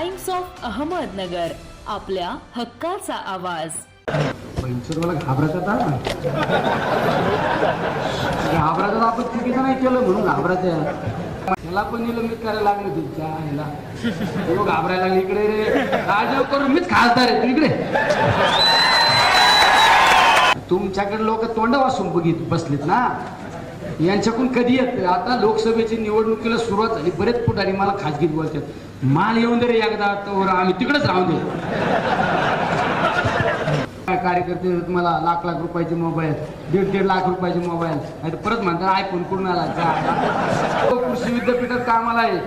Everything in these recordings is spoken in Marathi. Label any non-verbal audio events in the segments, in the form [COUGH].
टाइम्स ऑफ अहमदनगर आपल्या हक्काचा आवाज. मला घाबरायचा घाबरायचा आपण चुकीचं नाही केलं म्हणून घाबरायचं ह्याला पण निलंबित करायला लागले तुमच्या ह्याला. तो घाबरायला लागले. इकडे रे. राजीव करून मीच खासदार आहे. तू इकडे. तुमच्याकडे लोक तोंड वासून बघित बसलेत ना? यांच्याकडून कधी येत आता लोकसभेची निवडणुकीला सुरुवात झाली. बरेच पुढारी मला खाजगीत बोलतात. माल येऊन दे रे एकदा तर आम्ही तिकडेच राहून दे. काय कार्यकर्ते मला लाख लाख रुपयाचे मोबाईल दीड दीड लाख रुपयाचे मोबाईल. परत म्हणतात आयफोन कुठून आला? तो कृषी विद्यापीठात कामाला आहे.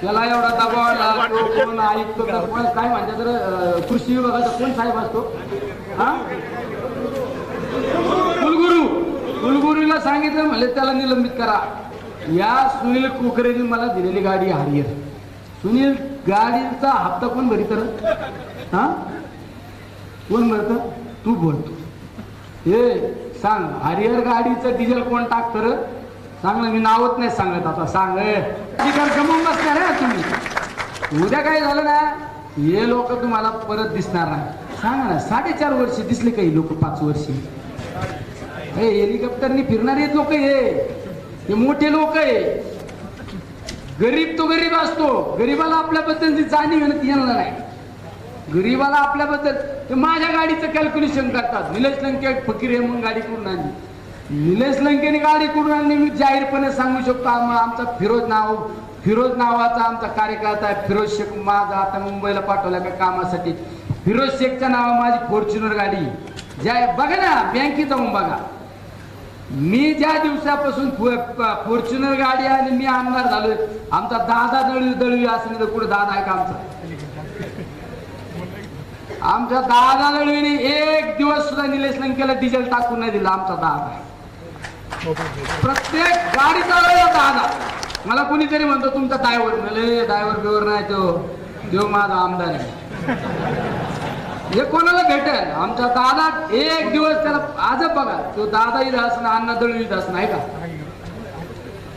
त्याला एवढा दबाव आला तो कोण आयुक्त कोण काय म्हणतात तर कृषी विभागाचा कोण साहेब असतो? हा? कुलगुरूला सांगितलं म्हणजे त्याला निलंबित करा. या सुनील कुकरेने मला दिलेली गाडी हरियर. सुनील गाडीचा हप्ता कोण भरी तर हा? कोण भरत? तू बोलतो हे सांग हरिहर गाडीचं डिझेल कोण टाक तर सांग ना मी नावच नाही सांगत आता. सांग ए. बसणार आहे तुम्ही. उद्या काय झालं ना हे लोक तुम्हाला परत दिसणार नाही. सांगा ना साडेचार वर्ष दिसले काही लोक पाच वर्षी? हे हेलिकॉप्टरनी फिरणारे लोक हे. हे मोठे लोक आहे गरीब तो गरीब असतो. गरीबाला आपल्याबद्दलची जाणीव आहे ना यांना नाही. गरीबाला आपल्याबद्दल ते माझ्या गाडीचं कॅल्क्युलेशन करतात. निलेश लंके फकीर आहे म्हणून गाडी करून आणली. निलेश लंकेने गाडी करून आणली. मी जाहीरपणे सांगू शकतो आमचा फिरोज नाव फिरोज नावाचा आमचा कार्यकर्ता आहे. फिरोज शेख माझा आता मुंबईला पाठवला का कामासाठी. फिरोज शेखच्या नावा माझी फॉर्च्युनर गाडी. ज्या बघा ना बँकेत जाऊन बघा. मी ज्या दिवसापासून फॉर्च्युनर गाडी आणि मी आमदार झालोय आमचा दादा दळवी दळवी असं तर कुठं दादा आहे का आमचा? आमच्या दादा दळवीने एक दिवस सुद्धा निलेश लंकेला डिझेल टाकून नाही दिला आमचा दादा. प्रत्येक गाडी चालवला दादा. मला कोणीतरी म्हणतो तुमचा ड्रायव्हर. म्हणजे ड्रायव्हर बिवर नाही तो. देव माझा आमदार आहे. हे कोणाला भेटेल? आमचा दादा एक दिवस त्याला आजच बघा तो दादा इथं असणं अण्णा दळवी इथं असणं का?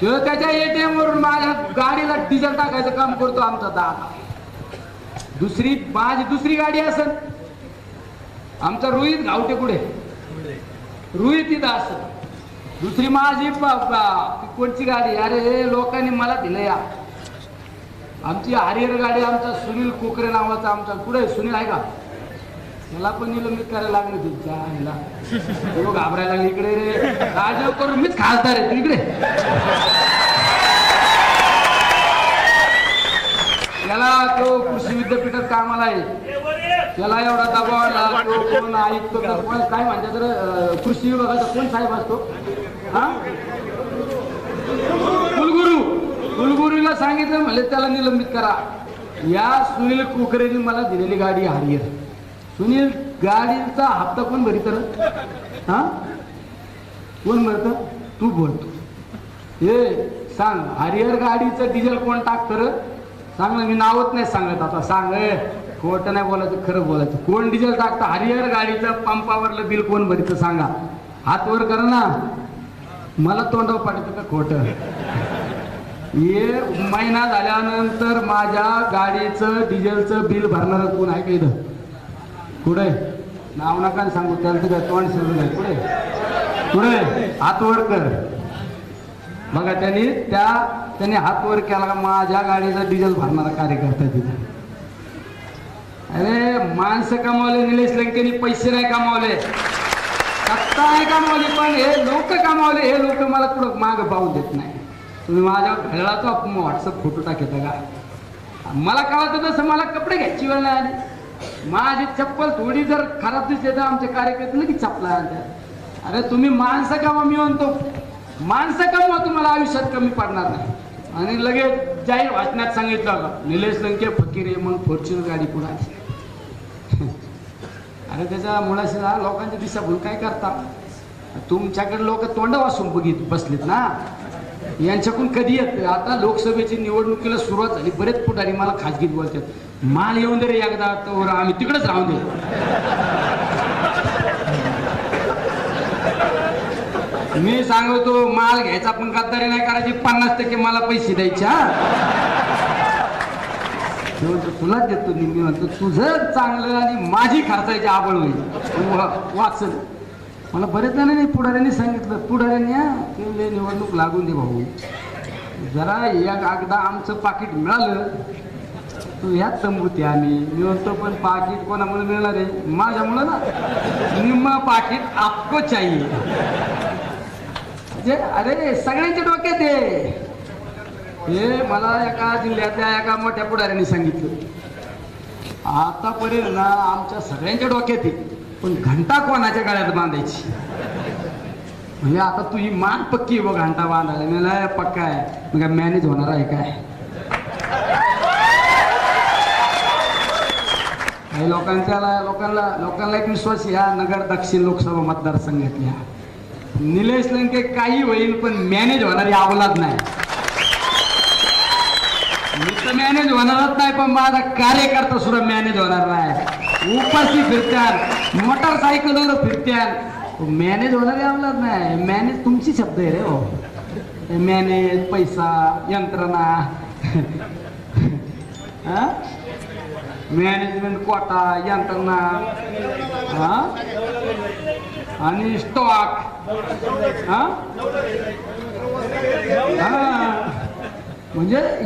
तो त्याच्या एटीएम वरून माझ्या गाडीला डिझेल टाकायचं काम करतो आमचा दादा. दुसरी माझी दुसरी गाडी असेल आमचा रोहित गावटे कुठे? रोहित इथं असेल दुसरी माझी कोणची गाडी? अरे लोकांनी मला दिलं या. आमची हरिहर गाडी आमचा सुनील कोकरे नावाचा आमचा कुठे? सुनील आहे का? मला पण निलंबित करायला लागलं तुमच्या आईला तो घाबरायला लागले. इकडे रे. राजीव करून मीच खासदार आहे. तू इकडे. त्याला तो कृषी विद्यापीठात कामाला आहे. त्याला एवढा दबाव आला. तो कोण आयुक्त कोण काय म्हणतात तर कृषी विभागाचा कोण साहेब असतो? हा? कुलगुरू. कुलगुरूला सांगितलं म्हणले त्याला निलंबित करा. या सुनील कुकरेने मला दिलेली गाडी हरियर सुनील गाडीचा हप्ता कोण भरी तर हा? कोण भरत? तू भरतो हे सांग हरिहर गाडीचं डिझेल कोण टाक तर सांग ना मी नावच नाही सांगत आता. सांग ए, खोटं नाही बोलायचं खरं बोलायचं. कोण डिझेल टाकतं? हरिहर गाडीचं पंपावरलं बिल कोण भरीत? सांगा. हात वर करा ना. मला तोंडावर पाठवतं का खोटं? हे महिना झाल्यानंतर माझ्या गाडीचं डिझेलचं बिल भरणार कोण आहे का इथं? कुठे? नाव नका सांगू त्याला तुझ्या तोंड समजून आहे कुठे? पुढे हात वर कर. बघा त्यांनी त्या त्यांनी हात वर केला का माझ्या गाडीचा डिझेल भरणारा कार्यकर्ता तिथे. अरे माणसं कमावले निलेश लंकेनी पैसे नाही कमावले. सत्ता नाही कमावली पण हे लोक कमावले हे लोक मला कुठं माग पाहू देत नाही. तुम्ही माझ्या घराचा व्हॉट्सअप फोटो टाकता का? मला कळत तसं मला कपडे घ्यायची वेळ नाही आली. माझी चप्पल थोडी जर खराब दिसते तर आमचे कार्यकर्ते लगेच चपला अरे तुम्ही माणसं कामा मी म्हणतो? माणसं कामा तुम्हाला आयुष्यात कमी पडणार नाही. आणि लगेच जाहीर वाचण्यात सांगितलं का निलेश लंके फकीर आहे म्हणून फॉर्च्युनर गाडी पुढे [LAUGHS] अरे त्याच्या मुळाशी ना लोकांची दिशाभूल काय करता? तुमच्याकडे लोक तोंड वाचून बघित बसलेत ना? यांच्याकडून कधी येत आता लोकसभेची निवडणुकीला सुरुवात झाली बरेच पुढारी मला खाजगीत बोलतात. माल येऊन दे रे एकदा तर आम्ही तिकडेच राहून दे. मी सांगतो माल घ्यायचा पण गद्दारी नाही करायची पन्नास टक्के मला पैसे द्यायचे हा. म्हणतो तुलाच देतो मी. मी म्हणतो तुझं चांगलं आणि माझी खर्चायची आबळ होईल तू वाचल. मला बरेच जणांनी पुढाऱ्यांनी सांगितलं पुढाऱ्यांनी निवडणूक लागून दे भाऊ. जरा एक एकदा आमचं पाकिट मिळालं तू ह्याच तंबूत आणि आम्ही मी म्हणतो पण पाकिट कोणामुळे मिळणार आहे? माझ्यामुळं ना. निम्मा पाकिट आपको चाहिए. जे अरे सगळ्यांच्या डोक्यात आहे हे मला एका जिल्ह्यातल्या एका मोठ्या पुढाऱ्यांनी सांगितलं. आतापर्यंत ना आमच्या सगळ्यांच्या डोक्यात आहे पण घंटा कोणाच्या गळ्यात बांधायची? म्हणजे आता तुझी मान पक्की बघ घंटा बांधायला. मी पक्का आहे. मग मॅनेज होणार आहे काय? आणि लोकांच्या लोकांना लोकांना एक विश्वास या नगर दक्षिण लोकसभा मतदारसंघातल्या. निलेश लंके काही होईल पण मॅनेज होणारी अवलाद नाही. मी तर मॅनेज होणारच नाही पण माझा कार्यकर्ता सुद्धा मॅनेज होणार नाही. उपाशी फिरत्यान मोटरसायकलवर फिरत्यान मॅनेज होणारी अवलाद नाही. मॅनेज तुमची शब्द आहे रे हो. मॅनेज पैसा यंत्रणा. [LAUGHS] हा? मॅनेजमेंट कोटा यंत्रणा हा स्टॉक हा हा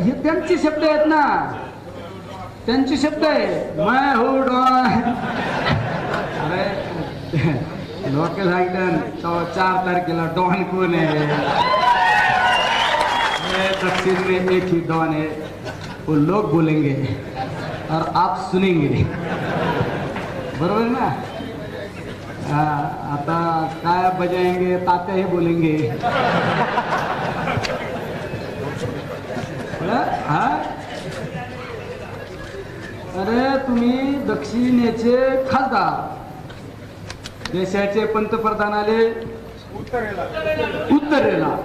हे शब्द आहेत ना. शब्द आहे माय हो डॉन अरे लोक तो चार तारखेला डॉन आहे दक्षिण में एक ही डॉन है वो लोग बोलेंगे. और आप सुनेंगे। बरोबर ना? हा, आता काय बजाएंगे? तात्या हे बोलेंगे। हा? अरे तुम्ही दक्षिणेचे खासदार देशाचे पंतप्रधान आले उत्तरेला.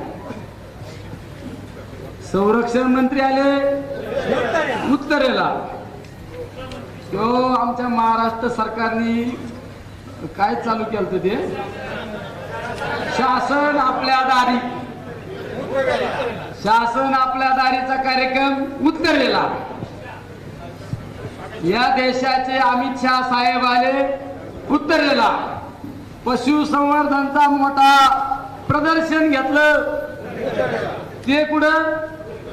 संरक्षण मंत्री आले उत्तरेला. तो आमच्या महाराष्ट्र सरकारने काय चालू केलं ते? शासन आपल्या दारी. शासन आपल्या दारीचा कार्यक्रम उत्तरेला या देशाचे अमित शहा साहेब आले उत्तरेला पशुसंवर्धनचा मोठा प्रदर्शन घेतलं. ते कुठं?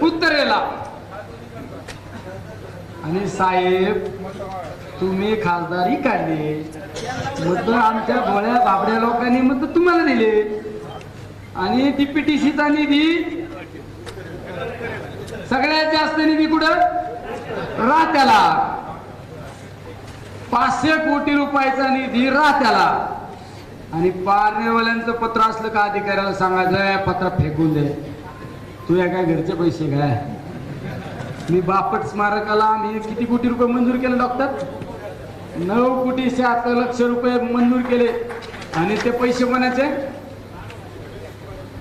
उत्तरेला आणि साहेब तुम्ही खासदारी काढली. मत आमच्या गोळ्या बाबड्या लोकांनी मत तुम्हाला दिले. आणि ती पीटीसीचा निधी सगळ्यात जास्त निधी कुठं? राहत्याला पाचशे कोटी रुपयाचा निधी राहत्याला आणि पारनेवाल्यांचं पत्र असलं का अधिकाऱ्याला सांगायचं पत्र फेकून दे. तुझ्या काय घरचे पैसे काय मी बापट स्मारकाला आम्ही किती कोटी रुपये मंजूर केले डॉक्टर नऊ कोटी शहात्तर लक्ष रुपये मंजूर केले. आणि ते पैसे कोणाचे?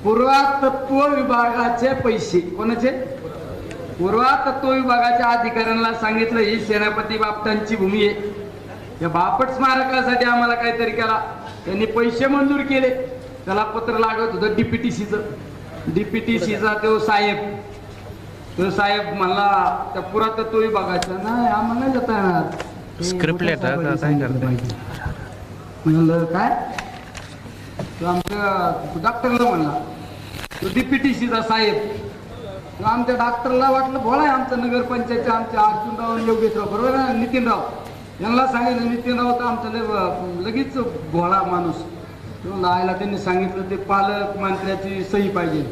पुरातत्व विभागाचे पैसे. कोणाचे? पुरातत्व विभागाच्या अधिकाऱ्यांना सांगितलं ही सेनापती बापटांची भूमी आहे. या बापट स्मारकासाठी आम्हाला काहीतरी केला. त्यांनी पैसे मंजूर केले. त्याला पत्र लागत होतं डीपीटीसीचं डीपीटीसीचा तो साहेब तो साहेब म्हणला त्या पुरातत्व विभागाचा नाही आम्हाला जाता येणार. करताय? पाहिजे. म्हणलं काय? तो आमच्या डॉक्टरला म्हणला. तो डीपीटीसीचा साहेब. आमच्या डॉक्टरला वाटलं बोला आहे आमचं नगरपंचायतचे आमचे अर्जुनराव योगेशराव बरोबर ना? नितीनराव. यांना सांगितलं नितीनराव तर आमचं लगेच भोळा माणूस. आयला त्यांनी सांगितलं ते पालक मंत्र्याची सही पाहिजे?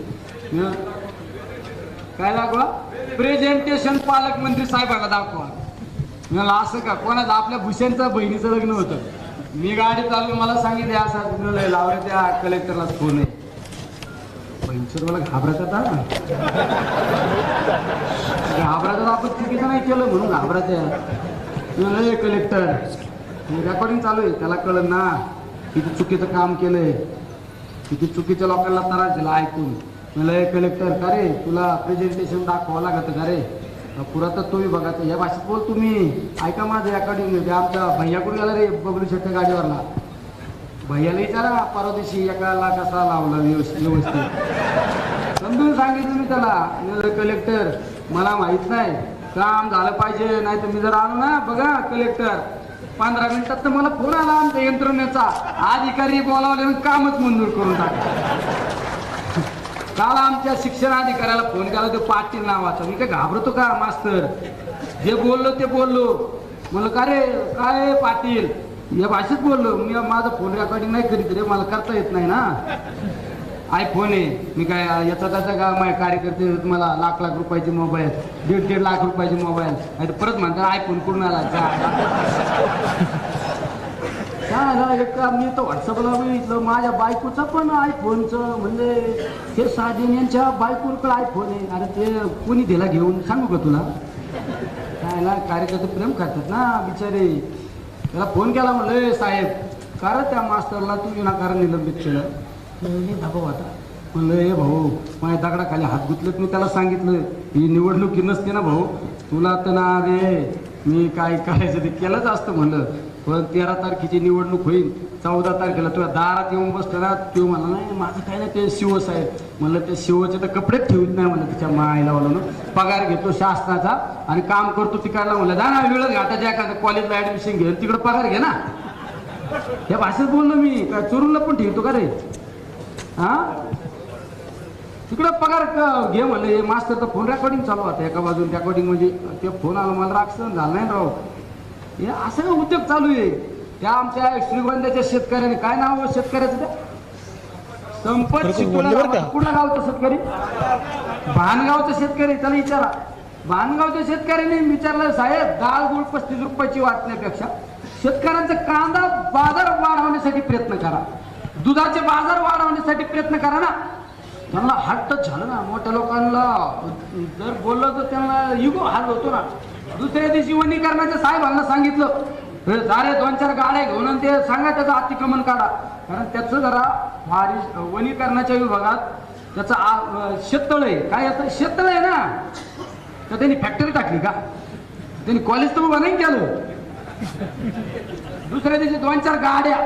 काय दाखवा प्रेझेंटेशन पालकमंत्री साहेबाला दाखवा. मला असं का? कोणाचं? आपल्या भूषणचं बहिणीचं लग्न होतं. मी गाडी चालू मला सांगितले असं म्हणलं, लावले त्या कलेक्टरलाच फोन आहे. बहिणीचं मला घाबरत आता घाबरत आपण चुकीचं नाही केलं म्हणून घाबरत आहे. कलेक्टर रेकॉर्डिंग चालू आहे त्याला कळलं ना. किती चुकीचं काम केलंय. किती चुकीच्या लोकांना त्रास दिला ऐकून. म्हणलं कलेक्टर का रे? तुला प्रेझेंटेशन दाखवावं लागत का रे? पुरातत्व विभागाचं या भाषेत बोल तुम्ही. ऐका माझं अकॉर्डिंग म्हणजे आमच्या भैयाकडून गेला रे बबलू शेट्टे गाडीवरला भैयाला विचारा परवा दिवशी एकाला कसा लावला व्यवस्थित व्यवस्थित. समजून सांगितलं मी त्याला. म्हणलं, कलेक्टर मला माहीत नाही. काम झालं पाहिजे नाही तर मी जर आलो ना बघा कलेक्टर पंधरा मिनिटात तर मला फोन आला आमच्या यंत्रणेचा. अधिकारी बोलावले कामच मंजूर करून टाका. काल आमच्या शिक्षणाधिकाऱ्याला फोन केला तो पाटील नावाचा. मी काय घाबरतो का मास्तर? जे बोललो ते बोललो. म्हणलं का रे? काय पाटील? या भाषेत बोललो. मी माझा फोन रेकॉर्डिंग नाही करीत रे मला करता येत नाही ना. आयफोन आहे मी काय याचा त्याचा का माझ्या कार्यकर्ते मला लाख लाख रुपयाचे मोबाईल दीड दीड लाख रुपयाचे मोबाईल नाही तर परत म्हणतात आयफोन कुठून आला? काय झालं एक काम मी तर व्हॉट्सअपला बघितलं माझ्या बायकोचं पण आयफोनचं म्हणजे हे साधन यांच्या बायकोकडे आयफोन आहे. अरे ते कोणी दिला घेऊन सांगू का तुला? काय ना कार्यकर्ते प्रेम करतात ना बिचारे. त्याला फोन केला म्हणलं साहेब कारण त्या मास्तरला तू विनाकारण निलंबित केलं नाही आता. म्हणलं हे भाऊ माझ्या दगडाखाली हात गुतलेत मी त्याला सांगितलं. ही निवडणुकी नसते ना भाऊ. तुला तर ना रे मी काय करायचं ते केलंच असतं म्हणलं. पण तेरा तारखेची निवडणूक होईल चौदा तारखेला तुला दारात येऊन बसलं ना तो म्हणला नाही माझं काय नाही ते शिवसाहेब म्हणलं ते शिवचे तर कपडेच ठेवत नाही म्हणलं तिच्या मायला म्हणून. पगार घेतो शासनाचा आणि काम करतो तिकडला म्हणलं जा ना वेळच घाटाच्या एखाद्या कॉलेजला ऍडमिशन घे तिकडे पगार घे ना. या भाषेत बोललो मी काय चोरूला पण ठेवतो का रे? हा? तिकडं पगार क- घे म्हणलं हे मास्तरचा फोन रेकॉर्डिंग चालू होता एका बाजून रेकॉर्डिंग म्हणजे ते फोन आला मला राक्षण झालं नाही राव. हे असं उद्योग चालू आहे. त्या आमच्या श्रीगोंद्याच्या शेतकऱ्याने काय नाव शेतकऱ्याचं त्या संपत कुठला गावचा शेतकरी? भानगावचा शेतकरी. त्याला विचारा भानगावच्या शेतकऱ्याने विचारलं साहेब डाळ गुळ पस्तीस रुपयाची वाटण्यापेक्षा शेतकऱ्यांचा कांदा बाजार वाढवण्यासाठी प्रयत्न करा. दुधाचे बाजार वाढवण्यासाठी प्रयत्न करा ना. त्यांना हट्ट झालं ना मोठ्या लोकांना. जर बोललं तर त्यांना युगो हाल होतो ना. दुसऱ्या दिवशी वनीकरणाच्या साहेबांना सांगितलं "हे सारे दोन चार गाड्या घेऊन ते सांगा त्याचं अतिक्रमण काढा. कारण त्याचं जरा भारी वनीकरणाच्या विभागात त्याचं आ- शेततळ आहे. काय आता शेततळ आहे ना? तर त्यांनी फॅक्टरी टाकली का? त्यांनी कॉलेज तर उभा नाही केलं. दुसऱ्या दिवशी दोन चार गाड्या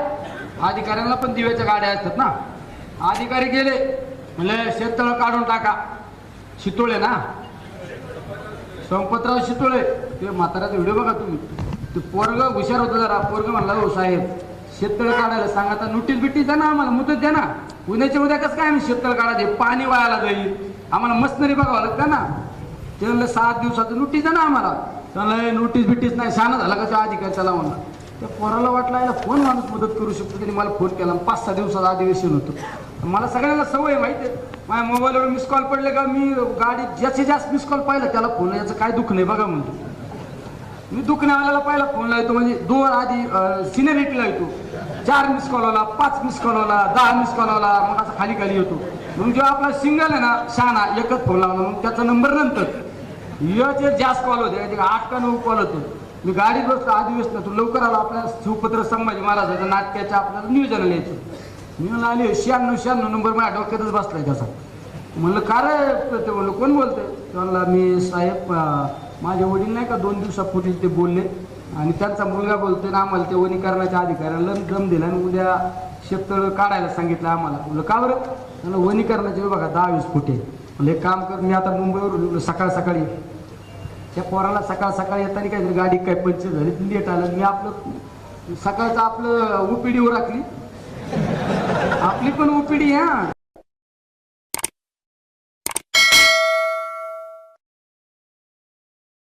अधिकाऱ्यांना पण दिव्याच्या गाड्या असतात ना? अधिकारी गेले म्हणजे शेततळ काढून टाका. शितोळे ना? संपतराव शितोळे. ते म्हाताऱ्याचा व्हिडिओ बघा तुम्ही. ते पोरग हुशार होतं जरा. पोरग म्हणला हो साहेब शेततळ काढायला सांगा आता. नोटीस बिटीस द्या ना आम्हाला. मुदत द्या ना. उद्याच्या उद्या कसं काय आम्ही शेततळ काढायचे? पाणी वायाला जाईल. आम्हाला मशनरी बघावं लागतं ना. ते म्हणलं सात दिवसाचं नोटीस द्या ना आम्हाला. त्याला नोटीस बिटीस नाही. शाणा झाला कसं आधी काय चला म्हणला त्या पोराला वाटलं याला फोन माणूस मदत करू शकतो? त्यांनी मला फोन केला. पाच सहा दिवसाचं अधिवेशन होतं. मला सगळ्यांना सवय आहे माहिती आहे. माझ्या मोबाईलवर मिस कॉल पडले का मी गाडीत जास्तीत जास्त मिस कॉल पाहिला त्याला फोन याचं काय दुःख नाही बघा म्हणतो. मी दुखण्यावाल्याला पहिला फोन लावतो म्हणजे दोन आधी सिनेरिटी लावतो. चार मिस कॉल आला पाच मिस कॉल आला दहा मिस कॉल आला मग असं खाली खाली येतो. मग जेव्हा आपला सिंगल आहे ना शहाणा एकच फोन लावला मग त्याचा नंबर नंतर. याचे जास्त कॉल होते आठ का नऊ कॉल होतो. मी गाडीत बसतो आधी व्यस्त तू लवकर आला आपल्या शिवपत्र संभाजी महाराजाच्या नाटकाच्या आपल्याला नियोजन लिहायचं मी म्हणलं आले शहाण्णव शहाण्णव नंबर माझ्या डोक्यातच बसलाय त्याचा. म्हणलं का रे? ते म्हणलं कोण बोलतंय? ते म्हणला मी साहेब माझे वडील नाही का दोन दिवसापूर्वी ते बोलले आणि त्यांचा मुलगा बोलतोय ना आम्हाला ते वनीकरणाच्या अधिकाऱ्याला दम दिला आणि उद्या शेततळ काढायला सांगितलं आम्हाला. म्हणलं का बरं? म्हणलं वनीकरणाचे बघा दहा वीस फुटे म्हणलं एक काम कर मी आता मुंबईवरून सकाळ सकाळी त्या पोराला सकाळ सकाळी येताना काहीतरी गाडी काय पंचर झाली लेट आलं मी आपलं सकाळचं आपलं ओपीडीवर राखली. आपली पण ओपीडी हा